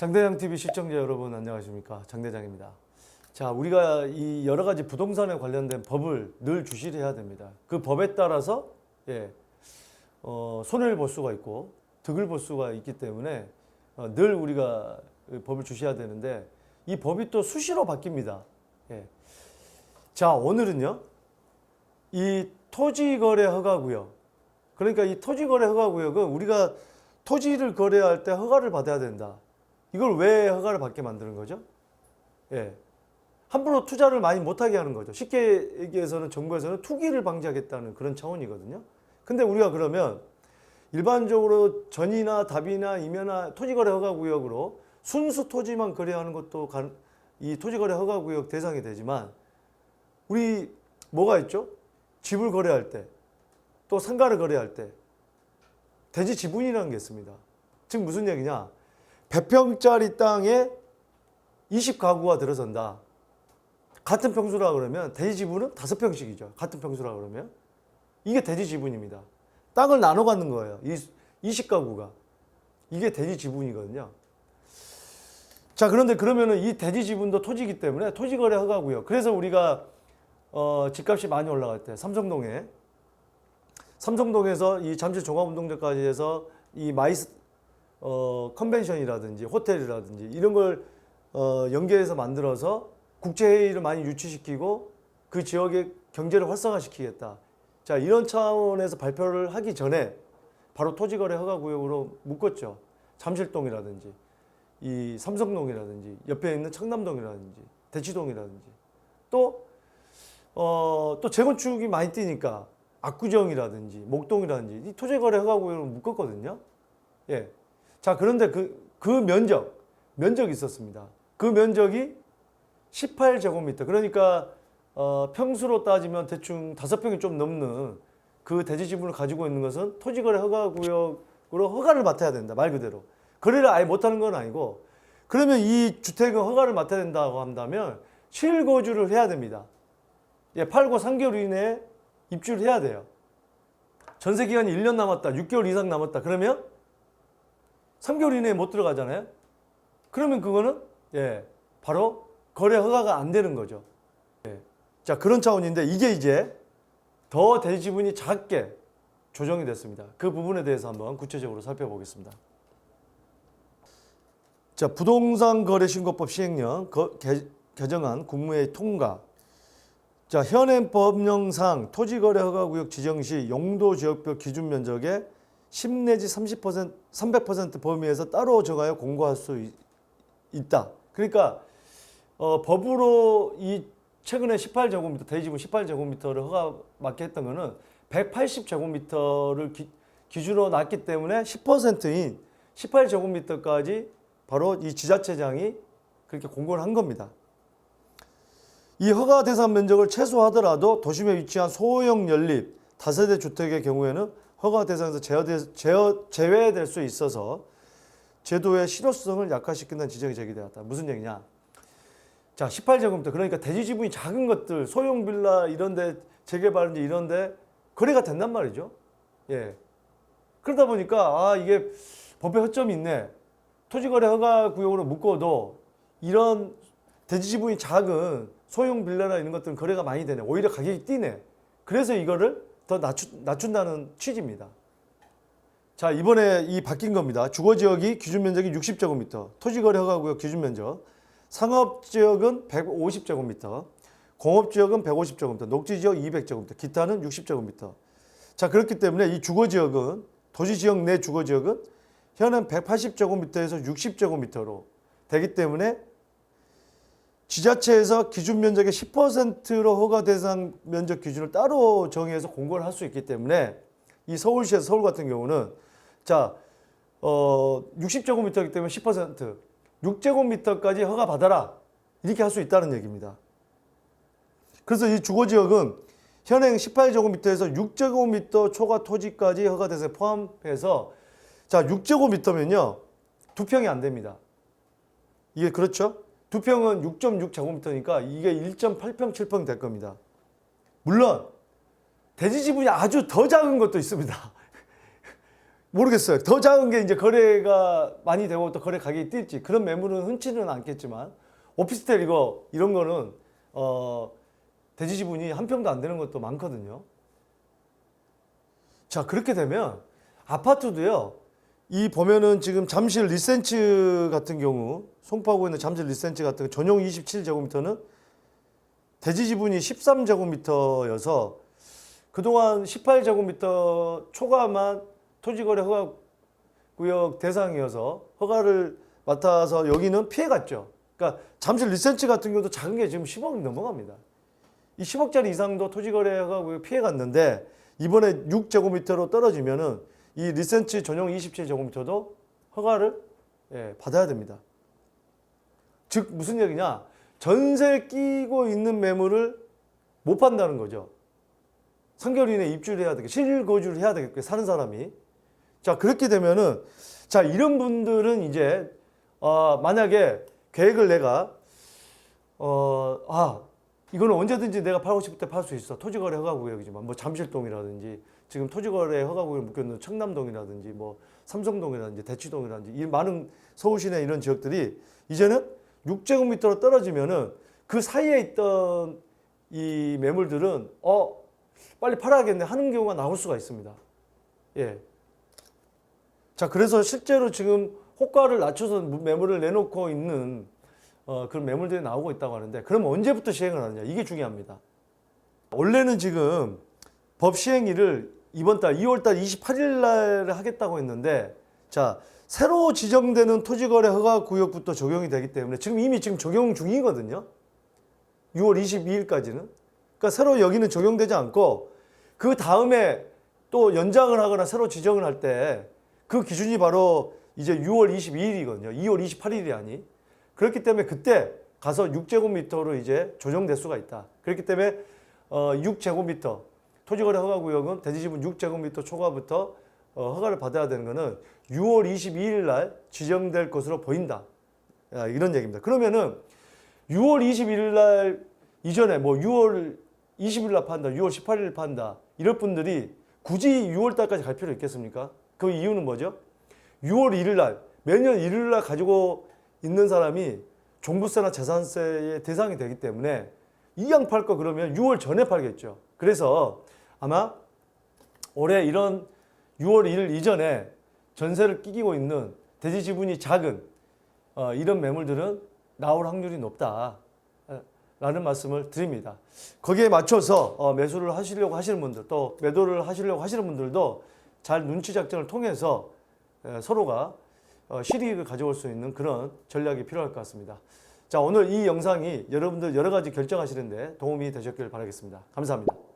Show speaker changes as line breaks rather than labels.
장대장 TV 시청자 여러분 안녕하십니까 장대장입니다. 자 우리가 이 여러 가지 부동산에 관련된 법을 늘 주시를 해야 됩니다. 그 법에 따라서 예, 어, 손해를 볼 수가 있고 득을 볼 수가 있기 때문에 어, 늘 우리가 그 법을 주셔야 되는데 이 법이 또 수시로 바뀝니다. 예. 자 오늘은요 이 토지거래 허가구역 그러니까 이 토지거래 허가구역은 우리가 토지를 거래할 때 허가를 받아야 된다. 이걸 왜 허가를 받게 만드는 거죠? 예. 함부로 투자를 많이 못하게 하는 거죠. 쉽게 얘기해서는 정부에서는 투기를 방지하겠다는 그런 차원이거든요. 근데 우리가 그러면 일반적으로 전이나 답이나 임야나 토지거래 허가구역으로 순수 토지만 거래하는 것도 가- 이 토지거래 허가구역 대상이 되지만 우리 뭐가 있죠? 집을 거래할 때 또 상가를 거래할 때 대지 지분이라는 게 있습니다. 즉 무슨 얘기냐? 100평짜리 땅에 20가구가 들어선다. 같은 평수라 그러면 대지 지분은 5평씩이죠. 같은 평수라 그러면. 이게 대지 지분입니다. 땅을 나눠 갖는 거예요. 이 20가구가. 이게 대지 지분이거든요. 자, 그런데 그러면은 이 대지 지분도 토지이기 때문에 토지 거래 허가고요. 그래서 우리가 어, 집값이 많이 올라갈 때 삼성동에 삼성동에서 이 잠실 종합운동장까지 해서 이 마이스 어, 컨벤션이라든지 호텔이라든지 이런 걸 어, 연계해서 만들어서 국제회의를 많이 유치시키고 그 지역의 경제를 활성화시키겠다. 자, 이런 차원에서 발표를 하기 전에 바로 토지거래 허가구역으로 묶었죠. 잠실동이라든지 이 삼성동이라든지 옆에 있는 청남동이라든지 대치동이라든지 또, 어, 또 재건축이 많이 뛰니까 압구정이라든지 목동이라든지 이 토지거래 허가구역으로 묶었거든요. 예. 자, 그런데 그, 그 면적, 면적이 있었습니다. 그 면적이 18제곱미터. 그러니까, 어, 평수로 따지면 대충 다섯 평이 좀 넘는 그 대지 지분을 가지고 있는 것은 토지거래 허가구역으로 허가를 맡아야 된다. 말 그대로. 거래를 아예 못하는 건 아니고, 그러면 이 주택은 허가를 맡아야 된다고 한다면 실거주를 해야 됩니다. 예, 팔고 3개월 이내에 입주를 해야 돼요. 전세 기간이 1년 남았다, 6개월 이상 남았다. 그러면 3개월 이내에 못 들어가잖아요. 그러면 그거는 예, 바로 거래 허가가 안 되는 거죠. 예. 자, 그런 차원인데 이게 이제 더 대지 지분이 작게 조정이 됐습니다. 그 부분에 대해서 한번 구체적으로 살펴보겠습니다. 자, 부동산 거래 신고법 시행령 거- 개, 개정안 국무회의 통과. 자, 현행 법령상 토지거래 허가구역 지정 시 용도 지역별 기준 면적의 10 내지 30% 300% 범위에서 따로 정하여 공고할 수 있- 있다. 그러니까 어, 법으로 이 최근에 18제곱미터 대지분 18제곱미터를 허가 맡게 했던 거는 180제곱미터를 기, 기준으로 놨기 때문에 10%인 18제곱미터까지 바로 이 지자체장이 그렇게 공고를 한 겁니다. 이 허가 대상 면적을 최소하더라도 도심에 위치한 소형 연립 다세대 주택의 경우에는 허가 대상에서 제어되, 제어, 제외될 수 있어서 제도의 실효성을 약화시킨다는 지적이 제기되었다. 무슨 얘기냐? 자, 18제곱미터 그러니까 대지 지분이 작은 것들 소형 빌라 이런데 재개발인지 이런데 거래가 된단 말이죠. 예. 그러다 보니까 아 이게 법에 허점이 있네. 토지거래 허가 구역으로 묶어도 이런 대지 지분이 작은 소형 빌라나 이런 것들은 거래가 많이 되네. 오히려 가격이 뛰네. 그래서 이거를 더 낮추, 낮춘다는 취지입니다. 자, 이번에 이 바뀐 겁니다. 주거 지역이 기준 면적이 60제곱미터, 토지거래 허가구역 기준 면적, 상업 지역은 150제곱미터, 공업 지역은 150제곱미터, 녹지 지역 200제곱미터, 기타는 60제곱미터. 자, 그렇기 때문에 이 주거 지역은 도시 지역 내 주거 지역은 현행 180제곱미터에서 60제곱미터로 되기 때문에 지자체에서 기준 면적의 10%로 허가 대상 면적 기준을 따로 정해서 공고를 할 수 있기 때문에 이 서울시에서 서울 같은 경우는 자, 어, 60제곱미터이기 때문에 10%, 6제곱미터까지 허가 받아라. 이렇게 할 수 있다는 얘기입니다. 그래서 이 주거 지역은 현행 18제곱미터에서 6제곱미터 초과 토지까지 허가 대상에 포함해서 자, 6제곱미터면요. 두 평이 안 됩니다. 이게 그렇죠? 두 평은 6.6 제곱미터니까 이게 1.8평, 7평 될 겁니다. 물론 대지 지분이 아주 더 작은 것도 있습니다. 모르겠어요. 더 작은 게 이제 거래가 많이 되고 또 거래 가격이 뛸지 그런 매물은 흔치는 않겠지만 오피스텔 이거 이런 거는 어 대지 지분이 한 평도 안 되는 것도 많거든요. 자 그렇게 되면 아파트도요. 이 보면은 지금 잠실 리센츠 같은 경우 송파구에 있는 잠실 리센츠 같은 경우 전용 27제곱미터는 대지 지분이 13제곱미터여서 그동안 18제곱미터 초과만 토지거래 허가 구역 대상이어서 허가를 맡아서 여기는 피해갔죠. 그러니까 잠실 리센츠 같은 경우도 작은 게 지금 10억이 넘어갑니다. 이 10억짜리 이상도 토지거래 허가 구역 피해갔는데 이번에 6제곱미터로 떨어지면은 이 리센츠 전용 27제곱미터도 허가를 예, 받아야 됩니다. 즉 무슨 얘기냐? 전세 끼고 있는 매물을 못 판다는 거죠. 3개월 이내에 입주를 해야 되겠고 실거주를 해야 되겠고 사는 사람이 자 그렇게 되면은 자 이런 분들은 이제 어, 만약에 계획을 내가 어 아 이거는 언제든지 내가 팔고 싶을 때 팔 수 있어 토지거래 허가구역이지만 뭐 잠실동이라든지 지금 토지거래 허가구역 묶여있는 청남동이라든지 뭐 삼성동이라든지 대치동이라든지 이 많은 서울 시내 이런 지역들이 이제는 6제곱미터로 떨어지면은 그 사이에 있던 이 매물들은 어 빨리 팔아야겠네 하는 경우가 나올 수가 있습니다. 예. 자, 그래서 실제로 지금 호가를 낮춰서 매물을 내놓고 있는 어, 그런 매물들이 나오고 있다고 하는데, 그럼 언제부터 시행을 하느냐? 이게 중요합니다. 원래는 지금 법 시행일을 이번 달 2월 달 28일 날 하겠다고 했는데, 자, 새로 지정되는 토지거래 허가 구역부터 적용이 되기 때문에 지금 이미 지금 적용 중이거든요. 6월 22일까지는. 그러니까 새로 여기는 적용되지 않고 그 다음에 또 연장을 하거나 새로 지정을 할때 그 기준이 바로 이제 6월 22일이거든요. 2월 28일이 아니. 그렇기 때문에 그때 가서 6제곱미터로 이제 조정될 수가 있다. 그렇기 때문에 어 6제곱미터 토지거래 허가구역은 대지지분 6제곱미터 초과부터 어, 허가를 받아야 되는 거는 6월 22일 날 지정될 것으로 보인다. 야, 이런 얘기입니다. 그러면은 6월 21일 날 이전에 뭐 6월 20일 날 판다, 6월 18일 판다 이럴 분들이 굳이 6월 달까지 갈 필요 있겠습니까? 그 이유는 뭐죠? 6월 1일 날 매년 1일 날 가지고 있는 사람이 종부세나 재산세의 대상이 되기 때문에 이양 팔 거 그러면 6월 전에 팔겠죠. 그래서 아마 올해 이런 6월 1일 이전에 전세를 끼고 있는 대지 지분이 작은 어, 이런 매물들은 나올 확률이 높다. 에, 라는 말씀을 드립니다. 거기에 맞춰서 어, 매수를 하시려고 하시는 분들 또 매도를 하시려고 하시는 분들도 잘 눈치 작전을 통해서 에, 서로가 어, 실익을 가져올 수 있는 그런 전략이 필요할 것 같습니다. 자 오늘 이 영상이 여러분들 여러 가지 결정하시는데 도움이 되셨길 바라겠습니다. 감사합니다.